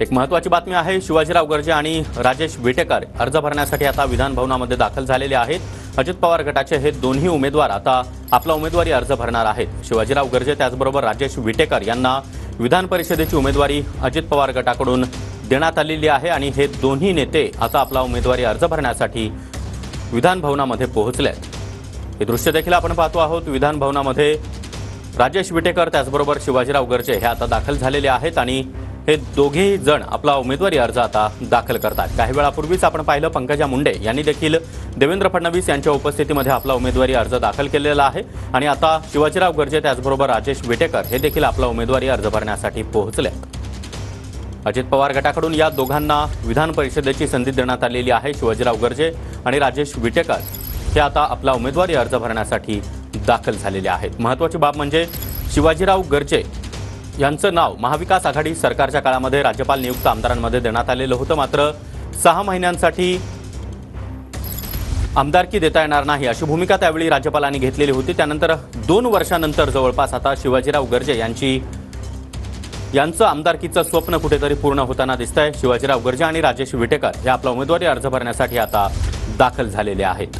एक महत्वाची बातमी आहे शिवाजीराव गर्जे आणि राजेश विटेकर अर्ज भरण्यासाठी आता विधानभवनामध्ये दाखल झालेले आहेत. अजित पवार गटाचे हे दोन्ही उमेदवार आता आपला उमेदवारी अर्ज भरणार आहेत. शिवाजीराव गर्जे त्याचबरोबर राजेश विटेकर यांना विधान परिषदेची उमेदवारी अजित पवार गटाकडून देण्यात आलेली आहे आणि हे दोन्ही नेते आता आपला उमेदवारी अर्ज भरण्यासाठी विधान भवनामध्ये पोहोचले आहेत. हे दृश्य देखील आपण पाहतो आहोत. विधानभवनामध्ये राजेश विटेकर त्याचबरोबर शिवाजीराव गर्जे हे आता दाखल झालेले आहेत आणि हे दोघेही जण आपला उमेदवारी अर्ज आता दाखल करतात. काही वेळापूर्वीच आपण पाहिलं पंकजा मुंडे यांनी देखील देवेंद्र फडणवीस यांच्या उपस्थितीमध्ये आपला उमेदवारी अर्ज दाखल केलेला आहे. आणि आता शिवाजीराव गर्जे त्याचबरोबर राजेश विटेकर हे देखील आपला उमेदवारी अर्ज भरण्यासाठी पोहोचले आहेत. अजित पवार गटाकडून या दोघांना विधान परिषदेची संधी देण्यात आलेली आहे शिवाजीराव गर्जे आणि राजेश विटेकर. हे आता आपला उमेदवारी अर्ज भरण्यासाठी दाखल झालेले आहेत. महत्त्वाची बाब म्हणजे शिवाजीराव गर्जे यांचं नाव महाविकास आघाडी सरकारच्या काळामध्ये राज्यपाल नियुक्त आमदारांमध्ये देण्यात आलेलं होतं. मात्र सहा महिन्यांसाठी आमदारकी देता येणार नाही अशी भूमिका त्यावेळी राज्यपालांनी घेतलेली होती. त्यानंतर दोन वर्षानंतर जवळपास आता शिवाजीराव गर्जे यांची यांचं आमदारकीचं स्वप्न कुठेतरी पूर्ण होताना दिसत आहे शिवाजीराव गर्जे आणि राजेश विटेकर हे आपला उमेदवारी अर्ज भरण्यासाठी आता दाखल झालेले आहेत.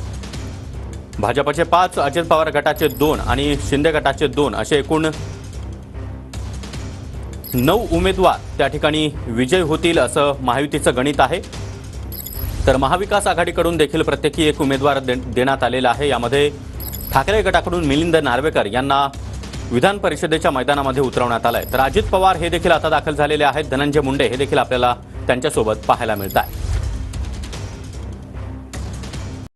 भाजपचे पाच अजित पवार गटाचे दोन आणि शिंदे गटाचे दोन असे एकूण नऊ उमेदवार त्या ठिकाणी विजय होतील असं महायुतीचं गणित आहे. तर महाविकास आघाडीकडून देखील प्रत्येकी एक उमेदवार दे- देण्यात आलेला आहे. यामध्ये ठाकरे गटाकडून मिलिंद नार्वेकर यांना विधान परिषदेच्या मैदानामध्ये उतरवण्यात आलं आहे तर अजित पवार हे देखील आता दाखल झालेले आहेत. धनंजय मुंडे हे देखील आपल्याला त्यांच्यासोबत पाहायला मिळत आहे